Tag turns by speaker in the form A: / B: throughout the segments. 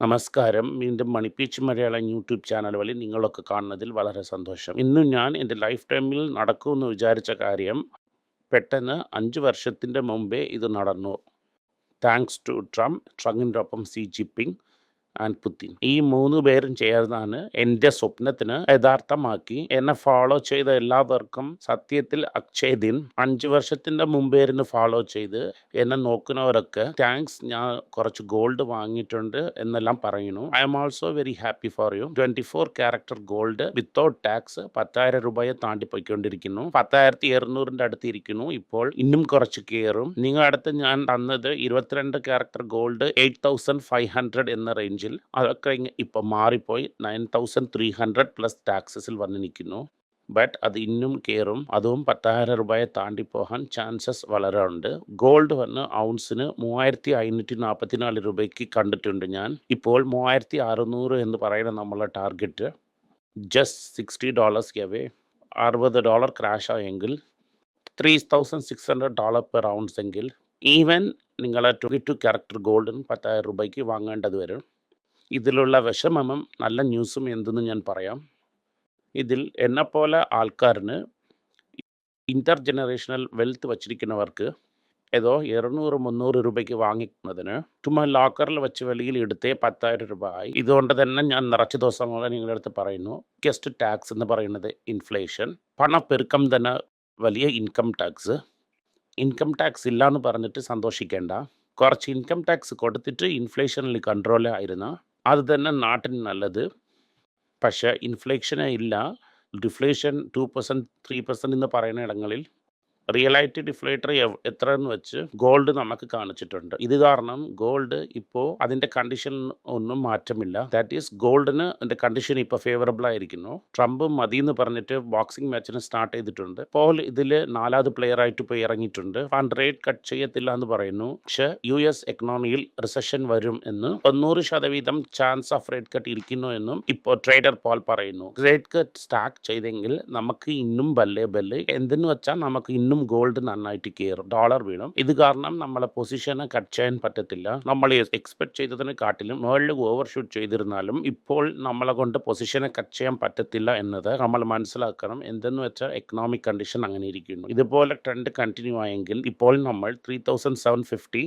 A: നമസ്കാരം. വീണ്ടും മണിപ്പീച്ച് Malayalam YouTube channel വഴി നിങ്ങളൊക്കെ കാണുന്നതിൽ വളരെ സന്തോഷം. ഇന്നും ഞാൻ എന്റെ ലൈഫ് ടൈമിൽ നടക്കുമെന്ന് വിചാരിച്ച കാര്യം പെട്ടെന്ന് അഞ്ച് വർഷത്തിന്റെ മുമ്പേ ഇത് നടന്നു. താങ്ക്സ് ടു ട്രംപ്, ട്രംപിന്റെ ഒപ്പം സി ജിൻപിങ് ആൻഡ് പുതിൻ. ഈ മൂന്ന് പേരും ചേർന്നാണ് എന്റെ സ്വപ്നത്തിന് യഥാർത്ഥമാക്കി. എന്നെ ഫോളോ ചെയ്ത എല്ലാവർക്കും സത്യത്തിൽ അക്ഷയ് ദിൻ. 5 വർഷത്തിന്റെ മുമ്പേ ഇരുന്ന് ഫോളോ ചെയ്ത് എന്നെ നോക്കുന്നവരൊക്കെ താങ്ക്സ് ഞാൻ കുറച്ച് ഗോൾഡ് വാങ്ങിയിട്ടുണ്ട് എന്നെല്ലാം പറയുന്നു. I am also very happy for you. 24 carat gold without tax പത്തായിരം രൂപയെ താണ്ടി പോയിക്കൊണ്ടിരിക്കുന്നു. 10,200ന്റെ അടുത്ത് ഇരിക്കുന്നു. ഇപ്പോൾ ഇന്നും കുറച്ച് കയറും. നിങ്ങളുടെ അടുത്ത് ഞാൻ തന്നത് 22 ക്യാരക്ടർ ഗോൾഡ് 8,500 എന്ന റേഞ്ചിൽ. അതൊക്കെ ഇപ്പം മാറിപ്പോയി 9,300 പ്ലസ് ടാക്സസിൽ വന്ന് നിൽക്കുന്നു. ബട്ട് അത് ഇന്നും കയറും. അതും പത്തായിരം രൂപയെ താണ്ടിപ്പോകാൻ ചാൻസസ് വളരെ ഉണ്ട്. ഗോൾഡ് വന്ന് ഔൺസിന് 3,544 രൂപയ്ക്ക് കണ്ടിട്ടുണ്ട് ഞാൻ. ഇപ്പോൾ 3,600 എന്ന് പറയുന്ന നമ്മളെ ടാർഗറ്റ്. Just $60 away. $60 ക്രാഷ് ആയെങ്കിൽ $3,600 പെർ ഔൺസ് എങ്കിൽ ഈവൻ നിങ്ങളെ 22 ക്യാരക്ടർ ഗോൾഡിന് പത്തായിരം രൂപയ്ക്ക് വാങ്ങേണ്ടത് വരും. ഇതിലുള്ള വിഷമമും നല്ല ന്യൂസും എന്തെന്ന് ഞാൻ പറയാം. ഇതിൽ എന്നെപ്പോലെ ആൾക്കാരിന് ഇന്റർ ജനറേഷണൽ വെൽത്ത് വച്ചിരിക്കുന്നവർക്ക് ഏതോ 200, 300 രൂപയ്ക്ക് വാങ്ങിക്കുന്നതിന് ചുമ്മാ ലോക്കറിൽ വെച്ച് വെളിയിൽ എടുത്തേ പത്തായിരം രൂപ ആയി. ഇതുകൊണ്ട് തന്നെ ഞാൻ നിറച്ച് ദിവസങ്ങളെ നിങ്ങളുടെ അടുത്ത് പറയുന്നു. ഗസ്റ്റ് ടാക്സ് എന്ന് പറയുന്നത് ഇൻഫ്ലേഷൻ. പണപ്പെരുക്കം തന്നെ വലിയ ഇൻകം ടാക്സ്. ഇൻകം ടാക്സ് ഇല്ല എന്ന് പറഞ്ഞിട്ട് സന്തോഷിക്കേണ്ട. കുറച്ച് ഇൻകം ടാക്സ് കൊടുത്തിട്ട് ഇൻഫ്ലേഷനിൽ കൺട്രോൾ ആയിരുന്ന അത് തന്നെ നാട്ടിന് നല്ലത്. പക്ഷേ ഇൻഫ്ലേഷന് ഇല്ല. ഡിഫ്ലേഷൻ 2%, 3% എന്ന് പറയുന്ന ഇടങ്ങളിൽ റിയലായിട്ട് ഡിഫ്ലേറ്റർ എത്ര എന്ന് വെച്ച് ഗോൾഡ് നമുക്ക് കാണിച്ചിട്ടുണ്ട്. ഇത് കാരണം ഗോൾഡ് ഇപ്പോൾ അതിന്റെ കണ്ടീഷൻ ഒന്നും മാറ്റമില്ല. ദാറ്റ് ഈസ് ഗോൾഡിന് അതിന്റെ കണ്ടീഷൻ ഇപ്പോൾ ഫേവറബിൾ ആയിരിക്കുന്നു. ട്രംപ് മതി എന്ന് പറഞ്ഞിട്ട് ബോക്സിംഗ് മാച്ചിന് സ്റ്റാർട്ട് ചെയ്തിട്ടുണ്ട്. പോൾ ഇതിൽ നാലാമത് പ്ലെയർ ആയിട്ട് പോയി ഇറങ്ങിയിട്ടുണ്ട്. ഫണ്ട് റേറ്റ് കട്ട് ചെയ്യത്തില്ല എന്ന് പറയുന്നു. പക്ഷേ യുഎസ് എക്കണോമിയിൽ റിസഷൻ വരും എന്ന് 90% ചാൻസ് ഓഫ് റേറ്റ് കട്ട് ഇരിക്കുന്നു എന്നും ഇപ്പോൾ ട്രേഡർ പോൾ പറയുന്നു. റേറ്റ് കട്ട് സ്റ്റാർട്ട് ചെയ്തെങ്കിൽ നമുക്ക് ഇന്നും ബല്ലേ ബല്ലേ എന്തെന്ന് വെച്ചാൽ നമുക്ക് ഇന്നും ഗോൾഡ് നന്നായിട്ട് കയറും. ഡോളർ വീഴും. ഇത് കാരണം നമ്മളെ പൊസിഷനെ കട്ട് ചെയ്യാൻ പറ്റത്തില്ല. നമ്മൾ എക്സ്പെക്ട് ചെയ്തതിനെ കാട്ടിലും മുകളിൽ ഓവർഷൂട്ട് ചെയ്തിരുന്നാലും ഇപ്പോൾ നമ്മളെ കൊണ്ട് പൊസിഷനെ കട്ട് ചെയ്യാൻ പറ്റത്തില്ല എന്നത് നമ്മൾ മനസ്സിലാക്കണം. എന്തെന്ന് വെച്ചാൽ എക്കണോമിക് കണ്ടീഷൻ അങ്ങനെ ഇരിക്കുന്നു. ഇതുപോലെ ട്രെൻഡ് കണ്ടിന്യൂ ആയെങ്കിൽ ഇപ്പോൾ നമ്മൾ 3,750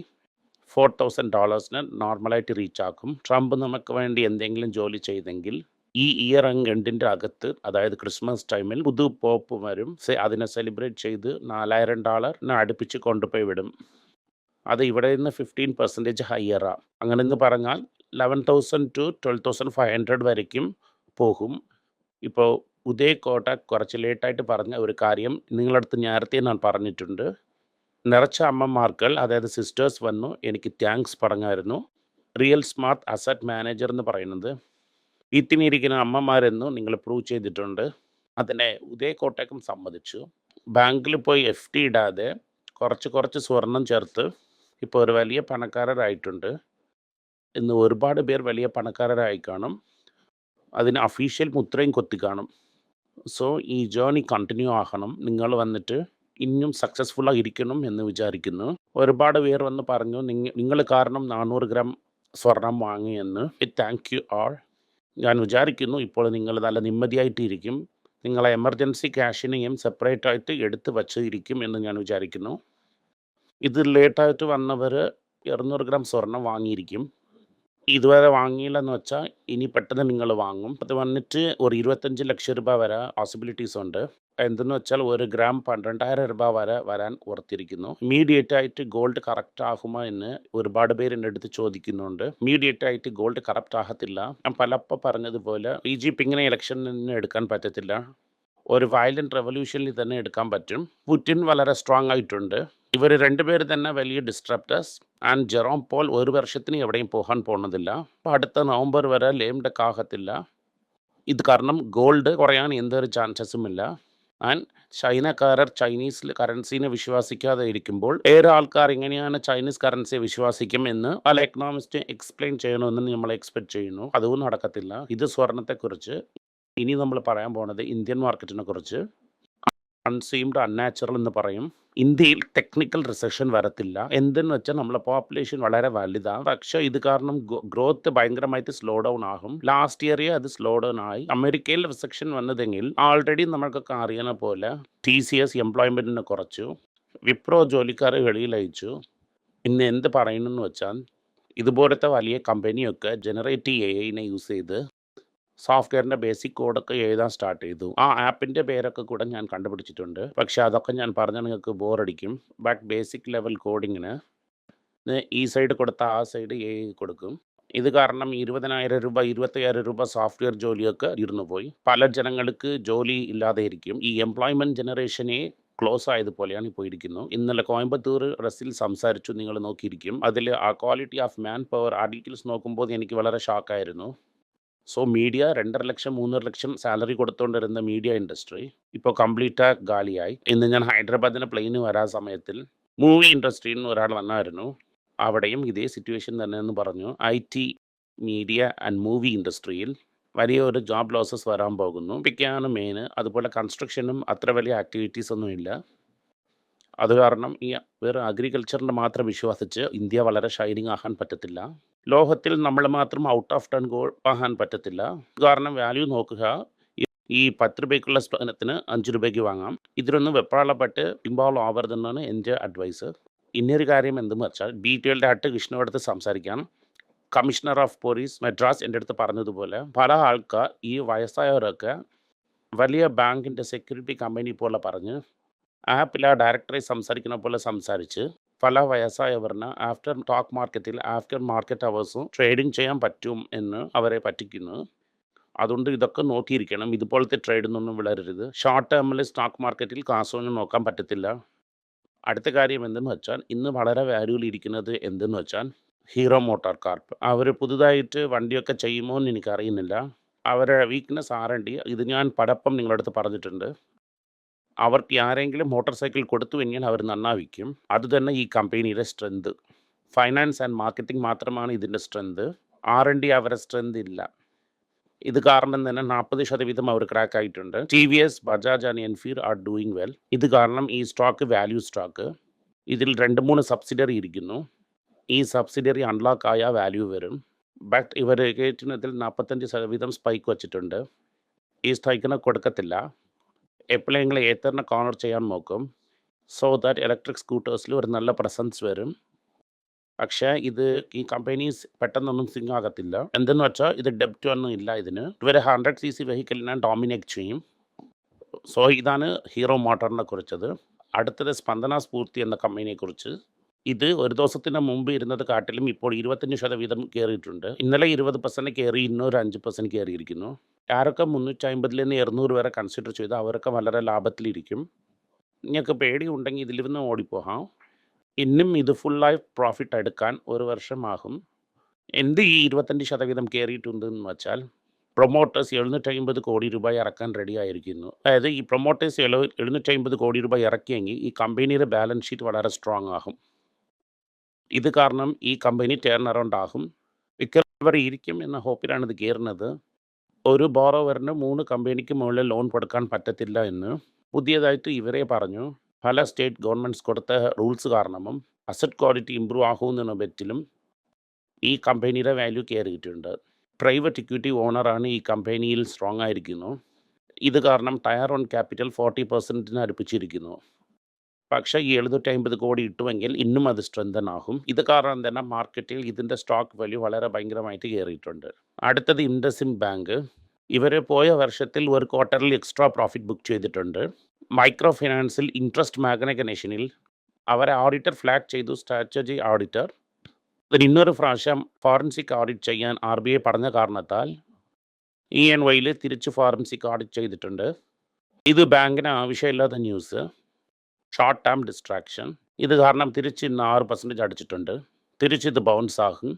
A: $4,000 നോർമലായിട്ട് റീച്ച് ആക്കും. ട്രംപ് നമുക്ക് വേണ്ടി എന്തെങ്കിലും ജോലി ചെയ്തെങ്കിൽ ഈ ഇയർ എൻഡിന്റെ അകത്ത് അതായത് ക്രിസ്മസ് ടൈമിൽ പുതു പോപ്പ്. സെ അതിനെ സെലിബ്രേറ്റ് ചെയ്ത് $4,000 അടുപ്പിച്ച് കൊണ്ടുപോയി വിടും. അത് ഇവിടെ നിന്ന് ഫിഫ്റ്റീൻ പെർസെന്റേജ് ഹയറാണ് അങ്ങനെ എന്ന് പറഞ്ഞാൽ 11,000 ടു 12,500 വരയ്ക്കും പോകും. ഇപ്പോൾ ഉദയ കോട്ട കുറച്ച് ലേറ്റായിട്ട് പറഞ്ഞ ഒരു കാര്യം നിങ്ങളടുത്ത് നേരത്തെ ഞാൻ പറഞ്ഞിട്ടുണ്ട്. നിറച്ച അമ്മമാർക്കൾ അതായത് സിസ്റ്റേഴ്സ് വന്നു എനിക്ക് താങ്ക്സ് പറഞ്ഞായിരുന്നു. റിയൽ സ്മാർട്ട് അസറ്റ് മാനേജർ എന്ന് പറയുന്നത് വീട്ടിലിരിക്കുന്ന അമ്മമാരെന്നു നിങ്ങൾ പ്രൂവ് ചെയ്തിട്ടുണ്ട്. അതിനെ ഉദയകോട്ടേക്കും സമ്മതിച്ചു. ബാങ്കിൽ പോയി എഫ് ടി ഇടാതെ കുറച്ച് കുറച്ച് സ്വർണം ചേർത്ത് ഇപ്പോൾ ഒരു വലിയ പണക്കാരരായിട്ടുണ്ട്. ഇന്ന് ഒരുപാട് പേർ വലിയ പണക്കാരായി കാണും. അതിന് അഫീഷ്യൽ മുത്രയും കൊത്തി കാണും. സോ ഈ ജേർണി കണ്ടിന്യൂ ആകണം. നിങ്ങൾ വന്നിട്ട് ഇനിയും സക്സസ്ഫുൾ ആയിരിക്കണം എന്ന് വിചാരിക്കുന്നു. ഒരുപാട് പേർ വന്ന് പറഞ്ഞു നിങ്ങൾ കാരണം 400 ഗ്രാം സ്വർണം വാങ്ങിയെന്ന് താങ്ക് യു ആൾ. ഞാൻ വിചാരിക്കുന്നു ഇപ്പോൾ നിങ്ങൾ നല്ല നിമ്മതിയായിട്ടിരിക്കും നിങ്ങളെ എമർജൻസി ക്യാഷിനെയും സെപ്പറേറ്റ് ആയിട്ട് എടുത്ത് വച്ച് ഇരിക്കും എന്ന് ഞാൻ വിചാരിക്കുന്നു. ഇത് ലേറ്റായിട്ട് വന്നവർ 200 ഗ്രാം സ്വർണം വാങ്ങിയിരിക്കും. ഇതുവരെ വാങ്ങിയില്ലെന്ന് വെച്ചാൽ ഇനി പെട്ടെന്ന് നിങ്ങൾ വാങ്ങും. അത് വന്നിട്ട് ഒരു 25 ലക്ഷം രൂപ വരെ പോസിബിലിറ്റീസ് ഉണ്ട്. എന്തെന്ന് വെച്ചാൽ ഒരു ഗ്രാം 12,000 രൂപ വരെ വരാൻ ഓർത്തിരിക്കുന്നു. ഇമ്മീഡിയറ്റ് ആയിട്ട് ഗോൾഡ് കറക്റ്റ് ആകുമോ എന്ന് ഒരുപാട് പേര് എന്റെ അടുത്ത് ചോദിക്കുന്നുണ്ട്. ഇമ്മീഡിയറ്റ് ആയിട്ട് ഗോൾഡ് കറക്റ്റ് ആകത്തില്ല. ഞാൻ പലപ്പോൾ പറഞ്ഞതുപോലെ ഈ പി ഇലക്ഷനിൽ നിന്ന് എടുക്കാൻ പറ്റത്തില്ല. ഒരു വയലന്റ് റെവല്യൂഷനിൽ തന്നെ എടുക്കാൻ പറ്റും. പുടിൻ വളരെ സ്ട്രോങ് ആയിട്ടുണ്ട്. ഇവർ രണ്ടുപേർ തന്നെ വലിയ ഡിസ്ട്രപ്റ്റേഴ്സ് ആൻഡ് ജെറോം പോൾ ഒരു വർഷത്തിന് എവിടെയും പോകാൻ പോകുന്നതില്ല. അപ്പോൾ അടുത്ത നവംബർ വരെ ലേം ഡക്ക് ആകത്തില്ല. ഇത് കാരണം ഗോൾഡ് കുറയാൻ എന്തൊരു ചാൻസസും ഇല്ല. ആൻഡ് ചൈനക്കാരർ ചൈനീസ് കറൻസിനെ വിശ്വസിക്കാതെ ഇരിക്കുമ്പോൾ ഏറെ ആൾക്കാർ എങ്ങനെയാണ് ചൈനീസ് കറൻസിയെ വിശ്വസിക്കും എന്ന് പല എക്കണോമിസ്റ്റ് എക്സ്പ്ലെയിൻ ചെയ്യണമെന്ന് നമ്മൾ എക്സ്പെക്ട് ചെയ്യുന്നു. അതും നടക്കത്തില്ല. ഇത് സ്വർണത്തെക്കുറിച്ച്. ഇനി നമ്മൾ പറയാൻ പോകുന്നത് ഇന്ത്യൻ മാർക്കറ്റിനെ കുറിച്ച്. അൺസീംഡ് അൺനാച്ചുറൽ എന്ന് പറയും. ഇന്ത്യയിൽ ടെക്നിക്കൽ റിസഷൻ വരത്തില്ല. എന്തെന്ന് വെച്ചാൽ നമ്മളെ പോപ്പുലേഷൻ വളരെ വലുതാണ് പക്ഷേ ഇത് കാരണം ഗ്രോത്ത് ഭയങ്കരമായിട്ട് സ്ലോ ഡൗൺ ആകും. ലാസ്റ്റ് ഇയറേ അത് സ്ലോ ഡൗൺ ആയി. അമേരിക്കയിൽ റിസക്ഷൻ വന്നതെങ്കിൽ ആൾറെഡി നമ്മൾക്കൊക്കെ അറിയുന്ന പോലെ ടി സി എസ് എംപ്ലോയ്മെന്റിനെ കുറച്ചു. വിപ്രോ ജോലിക്കാരെ വെളിയിൽ അയച്ചു. ഇന്ന് എന്ത് പറയണമെന്ന് വെച്ചാൽ ഇതുപോലത്തെ വലിയ കമ്പനിയൊക്കെ ജനറേറ്റ് എ ഐനെ യൂസ് ചെയ്ത് സോഫ്റ്റ്വെയറിന്റെ ബേസിക് കോഡൊക്കെ എഴുതാൻ സ്റ്റാർട്ട് ചെയ്തു. ആ ആപ്പിന്റെ പേരൊക്കെ കൂടെ ഞാൻ കണ്ടുപിടിച്ചിട്ടുണ്ട്. പക്ഷേ അതൊക്കെ ഞാൻ പറഞ്ഞാൽ നിങ്ങൾക്ക് ബോറടിക്കും. ബട്ട് ബേസിക് ലെവൽ കോഡിങ്ങിന് ഈ സൈഡ് കൊടുത്ത ആ സൈഡ് എ കൊടുക്കും. ഇത് കാരണം ഇരുപതിനായിരം രൂപ ഇരുപത്തയ്യായിരം രൂപ സോഫ്റ്റ്വെയർ ജോലിയൊക്കെ ഇരുന്നു പോയി. പല ജനങ്ങൾക്ക് ജോലി ഇല്ലാതെ ഇരിക്കും ഈ എംപ്ലോയ്മെന്റ് ജനറേഷനെ ക്ലോസ് ആയതുപോലെയാണ് ഇപ്പോൾ ഇരിക്കുന്നു. ഇന്നലെ കോയമ്പത്തൂർ റസിൽ സംസാരിച്ചു നിങ്ങൾ നോക്കിയിരിക്കും. അതിൽ ആ quality of man power articles നോക്കുമ്പോൾ എനിക്ക് വളരെ ഷോക്കായിരുന്നു സോ മീഡിയ രണ്ടര ലക്ഷം മൂന്നര ലക്ഷം സാലറി കൊടുത്തുകൊണ്ടിരുന്ന മീഡിയ ഇൻഡസ്ട്രി ഇപ്പോൾ കംപ്ലീറ്റ് ഗാലിയായി ഇന്ന് ഞാൻ ഹൈദരാബാദിന് പ്ലെയിന് വരാൻ സമയത്തിൽ മൂവി ഇൻഡസ്ട്രിയിൽ നിന്ന് ഒരാൾ വന്നായിരുന്നു. അവിടെയും ഇതേ സിറ്റുവേഷൻ തന്നെയെന്ന് പറഞ്ഞു. I T media and movie ഇൻഡസ്ട്രിയിൽ വലിയൊരു ജോബ് ലോസസ് വരാൻ പോകുന്നു. ഇതൊക്കെയാണ് മെയിൻ അതുപോലെ കൺസ്ട്രക്ഷനും അത്ര വലിയ ആക്ടിവിറ്റീസ് ഒന്നും ഇല്ല. അത് കാരണം ഈ വേറെ അഗ്രികൾച്ചറിന്റെ മാത്രം വിശ്വസിച്ച് ഇന്ത്യ വളരെ ഷൈനിങ് ആകാൻ പറ്റത്തില്ല. ലോകത്തിൽ നമ്മൾ മാത്രം ഔട്ട് ഓഫ് ടൺ ഗോൾ വാങ്ങാൻ പറ്റത്തില്ല. കാരണം വാല്യൂ നോക്കുക. ഈ- പത്ത് രൂപയ്ക്കുള്ള സാധനത്തിന് അഞ്ച് രൂപയ്ക്ക് വാങ്ങാം. ഇതിലൊന്നും വെപ്രാളപ്പെട്ട് ഇൻവോൾവ് ആവരുതെന്നാണ് എന്റെ അഡ്വൈസ് ഇനിയൊരു കാര്യം എന്തെന്ന് വെച്ചാൽ ഡീറ്റെയിൽഡ് ആയിട്ട് കൃഷ്ണയോടത്ത് സംസാരിക്കാം. കമ്മീഷണർ ഓഫ് പോലീസ് മെഡ്രാസ് എന്റെ അടുത്ത് പറഞ്ഞതുപോലെ പല ആൾക്കാർ ഈ വയസ്സായവരൊക്കെ വലിയ ബാങ്കിന്റെ സെക്യൂരിറ്റി കമ്പനി പോലെ പറഞ്ഞ് ആപ്പിലാ ഡയറക്ടറെ സംസാരിക്കുന്ന പോലെ സംസാരിച്ച് പല വയസ്സായവരിന് ആഫ്റ്റർ സ്റ്റോക്ക് മാർക്കറ്റിൽ ആഫ്റ്റർ മാർക്കറ്റ് അവേഴ്സും ട്രേഡിംഗ് ചെയ്യാൻ പറ്റും എന്ന് അവരെ പറ്റിക്കുന്നു. അതുകൊണ്ട് ഇതൊക്കെ നോക്കിയിരിക്കണം. ഇതുപോലത്തെ ട്രേഡിനൊന്നും വിളരരുത്. ഷോർട്ട് ടേമിൽ സ്റ്റോക്ക് മാർക്കറ്റിൽ കാശൊന്നും നോക്കാൻ പറ്റത്തില്ല. അടുത്ത കാര്യം എന്തെന്ന് വെച്ചാൽ ഇന്ന് വളരെ വാല്യൂവിൽ ഇരിക്കുന്നത് എന്തെന്ന് വെച്ചാൽ ഹീറോ മോട്ടോർ കാർപ്പ്. അവർ പുതുതായിട്ട് വണ്ടിയൊക്കെ ചെയ്യുമോ എന്ന് എനിക്കറിയുന്നില്ല. അവരുടെ വീക്ക്നെസ് ആരണ്ടി ഇത് ഞാൻ പടപ്പം നിങ്ങളടുത്ത് പറഞ്ഞിട്ടുണ്ട്. അവർക്ക് ആരെങ്കിലും മോട്ടോർ സൈക്കിൾ കൊടുത്തു കൊടുത്തുവെങ്കിൽ അവർ നന്നാവിക്കും. അത് തന്നെ ഈ കമ്പനിയുടെ സ്ട്രെങ്ത് ഫൈനാൻസ് ആൻഡ് മാർക്കറ്റിംഗ് മാത്രമാണ് ഇതിന്റെ സ്ട്രെങ്ത് ആർ എൻ ഡി അവരുടെ സ്ട്രെങ്ത് ഇല്ല. ഇത് കാരണം തന്നെ നാൽപ്പത് ശതവീതം അവർ ക്രാക്ക് ആയിട്ടുണ്ട്. T V S Bajaj and Enfield are doing well ഇത് കാരണം ഈ സ്റ്റോക്ക് വാല്യൂ സ്റ്റോക്ക് ഇതിൽ രണ്ട് മൂന്ന് സബ്സിഡറി ഇരിക്കുന്നു. ഈ സബ്സിഡറി അൺലോക്ക് ആയ വാല്യൂ വരും. ബട്ട് ഇവർ കയറ്റുന്നതിൽ നാൽപ്പത്തഞ്ച് ശതവീതം സ്പൈക്ക് വച്ചിട്ടുണ്ട്. ഈ സ്പൈക്കിന് കൊടുക്കത്തില്ല. എപ്പോഴെങ്കിലും ഏത്തറിനെ കോർണർ ചെയ്യാൻ നോക്കും. സോ ദാറ്റ് ഇലക്ട്രിക് സ്കൂട്ടേഴ്സിൽ ഒരു നല്ല പ്രസൻസ് വരും. പക്ഷേ ഇത് ഈ കമ്പനീസ് പെട്ടെന്നൊന്നും സിങ് ആകത്തില്ല. എന്തെന്ന് വെച്ചാൽ ഇത് ഡെപ്റ്റ് ഒന്നും ഇല്ല ഇതിന്. ഇവരെ ഹൺഡ്രഡ് സി സി വെഹിക്കലിനെ ഡോമിനേറ്റ് ചെയ്യും. സോ ഇതാണ് ഹീറോ മോട്ടറിനെ കുറിച്ചത്. അടുത്തത് സ്പന്ദന സ്ഫൂർത്തി എന്ന കമ്പനിയെ കുറിച്ച്. ഇത് ഒരു ദിവസത്തിന് മുമ്പ് ഇരുന്നത് കാട്ടിലും ഇപ്പോൾ ഇരുപത്തഞ്ച് ശതവീതം കയറിയിട്ടുണ്ട്. ഇന്നലെ ഇരുപത് പെർസെന്റ് കയറി ഇന്നൊരു അഞ്ച് പെർസെന്റ് കയറിയിരിക്കുന്നു. ആരൊക്കെ മുന്നൂറ്റി അമ്പതിൽ നിന്ന് ഇരുന്നൂറ് വരെ കൺസിഡർ ചെയ്ത് അവരൊക്കെ വളരെ ലാഭത്തിലിരിക്കും. നിങ്ങൾക്ക് പേടി ഉണ്ടെങ്കിൽ ഇതിൽ നിന്ന് ഓടിപ്പോകാം. ഇന്നും ഇത് ഫുള്ളായി പ്രോഫിറ്റ് എടുക്കാൻ ഒരു വർഷമാകും. എന്ത് ഈ ഇരുപത്തഞ്ച് ശതവീതം കയറിയിട്ടുണ്ടെന്ന് വെച്ചാൽ പ്രൊമോട്ടേഴ്സ് എഴുന്നൂറ്റി അമ്പത് കോടി രൂപ ഇറക്കാൻ റെഡി ആയിരിക്കുന്നു. അതായത് ഈ പ്രൊമോട്ടേഴ്സ് എഴു എഴുന്നൂറ്റി അമ്പത് കോടി രൂപ ഇറക്കിയെങ്കിൽ ഈ കമ്പനിയുടെ ബാലൻസ് ഷീറ്റ് വളരെ സ്ട്രോങ് ആകും. ഇത് കാരണം ഈ കമ്പനി ടേൺ അറൗണ്ട് ആകും. റിക്കവറി ഇരിക്കും എന്ന ഹോപ്പിലാണ് ഇത് കയറുന്നത്. ഒരു ബോറോവറിന് മൂന്ന് കമ്പനിക്ക് മുകളിൽ ലോൺ കൊടുക്കാൻ പറ്റത്തില്ല എന്ന് പുതിയതായിട്ട് ഇവരെ പറഞ്ഞു. പല സ്റ്റേറ്റ് ഗവൺമെന്റ്സ് കൊടുത്ത റൂൾസ് കാരണമും അസറ്റ് ക്വാളിറ്റി ഇമ്പ്രൂവ് ആകുമെന്ന ബെറ്റിലും ഈ കമ്പനിയുടെ വാല്യൂ കയറിയിട്ടുണ്ട്. പ്രൈവറ്റ് ഇക്വിറ്റി ഓണറാണ് ഈ കമ്പനിയിൽ സ്ട്രോങ് ആയിരിക്കുന്നു. ഇത് കാരണം ടയർ ഓൺ ക്യാപിറ്റൽ ഫോർട്ടി പെർസെന്റിന് അടുപ്പിച്ചിരിക്കുന്നു. പക്ഷേ എഴുന്നൂറ്റി അമ്പത് കോടി ഇട്ടുമെങ്കിൽ ഇന്നും അത് സ്ട്രെങ്തൻ ആകും ഇത് കാരണം തന്നെ മാർക്കറ്റിൽ ഇതിന്റെ സ്റ്റോക്ക് വാല്യൂ വളരെ ഭയങ്കരമായിട്ട് കയറിയിട്ടുണ്ട്. അടുത്തത് ഇൻഡസിൻ ബാങ്ക്. ഇവർ പോയ വർഷത്തിൽ ഒരു ക്വാർട്ടറിൽ എക്സ്ട്രാ പ്രോഫിറ്റ് ബുക്ക് ചെയ്തിട്ടുണ്ട്. മൈക്രോ ഫിനാൻസിൽ ഇൻട്രസ്റ്റ് മാഗ്നഗനേഷനിൽ അവരെ ഓഡിറ്റർ ഫ്ലാഗ് ചെയ്തു സ്ട്രാറ്റജി ഓഡിറ്റർ. ഇതിന് ഇന്നൊരു പ്രാവശ്യം ഫോറൻസിക് ഓഡിറ്റ് ചെയ്യാൻ ആർ ബി ഐ പറഞ്ഞ കാരണത്താൽ ഇ എൻ വൈയിൽ തിരിച്ച് ഫോറൻസിക് ഓഡിറ്റ് ചെയ്തിട്ടുണ്ട്. ഇത് ബാങ്കിന് ആവശ്യമില്ലാത്ത ന്യൂസ്. ഷോർട്ട് ടേം ഡിസ്ട്രാക്ഷൻ ഇത് കാരണം തിരിച്ച് ഇന്ന് ആറ് പെർസെന്റേജ് അടിച്ചിട്ടുണ്ട്. തിരിച്ച് ഇത് ബൗൺസ് ആകും.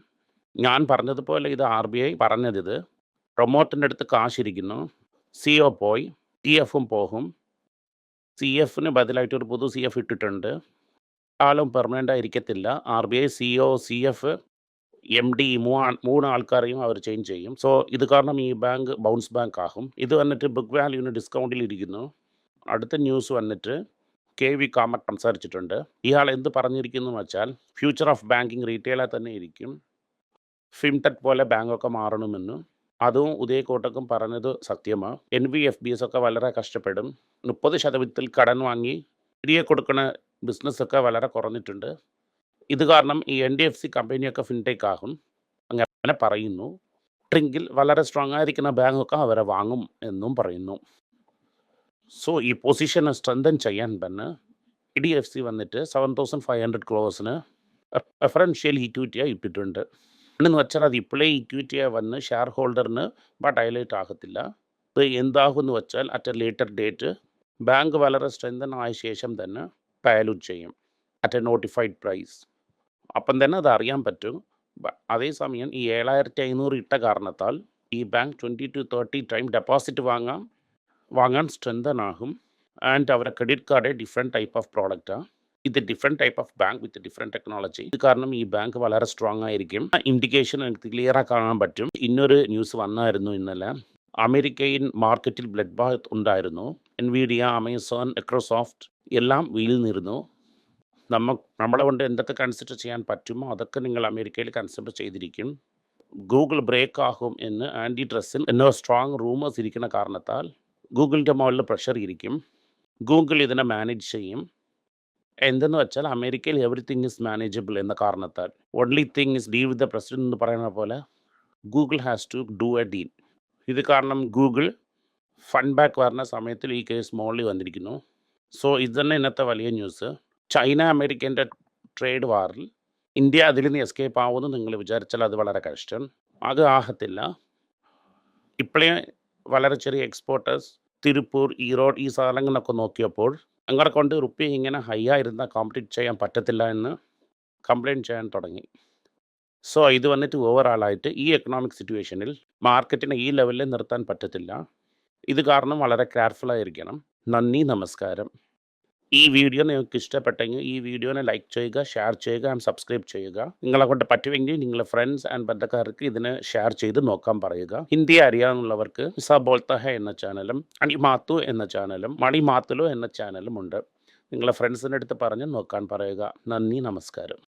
A: ഞാൻ പറഞ്ഞതുപോലെ ഇത് ആർ ബി ഐ പറഞ്ഞത് ഇത്. പ്രൊമോട്ടിന്റെ അടുത്ത് കാശിരിക്കുന്നു സി ഒ പോയി. ടി എഫും പോകും. സി എഫിന് ബദലായിട്ട് ഒരു പുതു സി എഫ് ഇട്ടിട്ടുണ്ട്. ആളും പെർമനന്റ് ആയിരിക്കത്തില്ല R B I C O C F M D മൂന്ന് ആൾക്കാരെയും അവർ ചേഞ്ച് ചെയ്യും. സോ ഇത് കാരണം ഈ ബാങ്ക് ബൗൺസ് ബാങ്ക് ആകും. ഇത് വന്നിട്ട് ബുക്ക് വാല്യൂവിന് ഡിസ്കൗണ്ടിൽ ഇരിക്കുന്നു. അടുത്ത ന്യൂസ് വന്നിട്ട് കെ. വി. കാമറ്റ് സംസാരിച്ചിട്ടുണ്ട്. ഇയാൾ എന്ത് പറഞ്ഞിരിക്കുന്നു വെച്ചാൽ ഫ്യൂച്ചർ ഓഫ് ബാങ്കിങ് റീറ്റെയിലായി തന്നെ ഇരിക്കും. ഫിംടെക് പോലെ ബാങ്കൊക്കെ മാറണമെന്നും. അതും ഉദയകോട്ടക്കും പറഞ്ഞത് സത്യമാണ് N B F B S ഒക്കെ വളരെ കഷ്ടപ്പെടും. മുപ്പത് ശതമാനത്തിൽ കടൻ വാങ്ങി ഇടിയെ കൊടുക്കുന്ന ബിസിനസ്സൊക്കെ വളരെ കുറഞ്ഞിട്ടുണ്ട്. ഇത് കാരണം ഈ എൻ ഡി എഫ് സി കമ്പനിയൊക്കെ ഫിൻടെക് ആകും. അങ്ങനെ പറയുന്നു. ട്രിങ്കിൽ വളരെ സ്ട്രോങ് ആയിരിക്കുന്ന ബാങ്കൊക്കെ അവരെ വാങ്ങും എന്നും പറയുന്നു. സോ ഈ പൊസിഷനെ സ്ട്രെങ്തൻ ചെയ്യാൻ തന്നെ ഇ ഡി എഫ് സി വന്നിട്ട് സെവൻ തൗസൻഡ് ഫൈവ് ഹൺഡ്രഡ് ക്ലോസിന് റെഫറൻഷ്യൽ ഇക്വിറ്റിയായി ഇട്ടിട്ടുണ്ട്. എന്ന് വെച്ചാൽ അത് ഇപ്പോഴേ ഇക്വിറ്റിയായി വന്ന് ഷെയർ ഹോൾഡറിന് ബട്ട് ഹൈലൈറ്റ് ആകത്തില്ല. ഇത് എന്താകുമെന്ന് വെച്ചാൽ at a later date bank വളരെ സ്ട്രെങ്തൻ ആയ ശേഷം തന്നെ പാലൂട്ട് ചെയ്യും അറ്റ് എ നോട്ടിഫൈഡ് പ്രൈസ് അപ്പം തന്നെ അത് അറിയാൻ പറ്റും. അതേസമയം ഈ ഏഴായിരത്തി അഞ്ഞൂറ് ഇട്ട കാരണത്താൽ ഈ bank twenty two thirty time deposit വാങ്ങാം. വാങ്ങാൻ സ്ട്രെങ്തൻ ആകും. ആൻഡ് അവരുടെ credit card different type of പ്രോഡക്റ്റാണ് ഇത് different type of bank with different technology ഇത് കാരണം ഈ ബാങ്ക് വളരെ സ്ട്രോങ് ആയിരിക്കും. ഇൻഡിക്കേഷൻ എനിക്ക് ക്ലിയർ കാണാൻ പറ്റും. ഇന്നൊരു ന്യൂസ് വന്നായിരുന്നു ഇന്നലെ. അമേരിക്കയിൽ മാർക്കറ്റിൽ ബ്ലഡ് ബാത്ത് ഉണ്ടായിരുന്നു. എൻവിഡിയ അമേസോൺ മൈക്രോസോഫ്റ്റ് എല്ലാം വീഴുന്നിരുന്നു നമ്മ നമ്മളെ കൊണ്ട് എന്തൊക്കെ കൺസിഡർ ചെയ്യാൻ പറ്റുമോ അതൊക്കെ നിങ്ങൾ അമേരിക്കയിൽ കൺസിഡർ ചെയ്തിരിക്കും. ഗൂഗിൾ ബ്രേക്ക് ആകും എന്ന് ആന്റി ഡ്രസ്സിൽ എന്നോ സ്ട്രോങ് റൂമേഴ്സ് ഇരിക്കുന്ന കാരണത്താൽ ഗൂഗിളിന്റെ മുകളിൽ പ്രഷർ ഇരിക്കും. ഗൂഗിൾ ഇതിനെ മാനേജ് ചെയ്യും. എന്തെന്ന് വെച്ചാൽ അമേരിക്കയിൽ എവറിത്തിങ് ഇസ് മാനേജബിൾ എന്ന കാരണത്താൽ only thing is deal with the president എന്ന് പറയുന്ന പോലെ Google has to do a deal ഇത് കാരണം ഗൂഗിൾ ഫണ്ട് ബാക്ക് വരുന്ന സമയത്തിൽ ഈ കേസ് മോളിൽ വന്നിരിക്കുന്നു. സോ ഇത് തന്നെ ഇന്നത്തെ വലിയ ന്യൂസ് ചൈന അമേരിക്കന്റെ ട്രേഡ് വാറിൽ ഇന്ത്യ അതിൽ നിന്ന് എസ്കേപ്പ് ആവുമെന്ന് നിങ്ങൾ വിചാരിച്ചാൽ അത് വളരെ കഷ്ടം. അത് ആകത്തില്ല. ഇപ്പോഴേ വളരെ ചെറിയ എക്സ്പോർട്ടേഴ്സ് തിരുപ്പൂർ ഈറോഡ് ഈ സ്ഥലങ്ങളൊക്കെ നോക്കിയപ്പോൾ ഞങ്ങളെ കൊണ്ട് റുപ്പി ഇങ്ങനെ ഹൈ ആയിരുന്നാൽ കോമ്പറ്റീറ്റ് ചെയ്യാൻ പറ്റത്തില്ല എന്ന് കംപ്ലയിന്റ് ചെയ്യാൻ തുടങ്ങി. സോ ഇത് വന്നിട്ട് ഓവറാളായിട്ട് ഈ എക്കണോമിക് സിറ്റുവേഷനിൽ മാർക്കറ്റിനെ ഈ ലെവലിൽ നിർത്താൻ പറ്റത്തില്ല. ഇത് കാരണം വളരെ കെയർഫുൾ ആയിരിക്കണം. നന്ദി നമസ്കാരം. ഈ വീഡിയോ നിങ്ങൾക്ക് ഇഷ്ടപ്പെട്ടെങ്കിൽ ഈ വീഡിയോനെ ലൈക്ക് ചെയ്യുക ഷെയർ ചെയ്യുക ആൻഡ് സബ്സ്ക്രൈബ് ചെയ്യുക. നിങ്ങളെ കൊണ്ട് പറ്റുമെങ്കിൽ നിങ്ങളുടെ ഫ്രണ്ട്സ് ആൻഡ് ബന്ധക്കാർക്ക് ഇതിനെ ഷെയർ ചെയ്ത് നോക്കാൻ പറയുക. ഹിന്ദി അറിയാവുന്നവർക്ക് മിസ ബോൾത്തഹ എന്ന ചാനലും അണി മാത്തു എന്ന ചാനലും മണി മാത്തുലു എന്ന ചാനലും ഉണ്ട്. നിങ്ങളെ ഫ്രണ്ട്സിന്റെ അടുത്ത് പറഞ്ഞ് നോക്കാൻ പറയുക. നന്ദി നമസ്കാരം.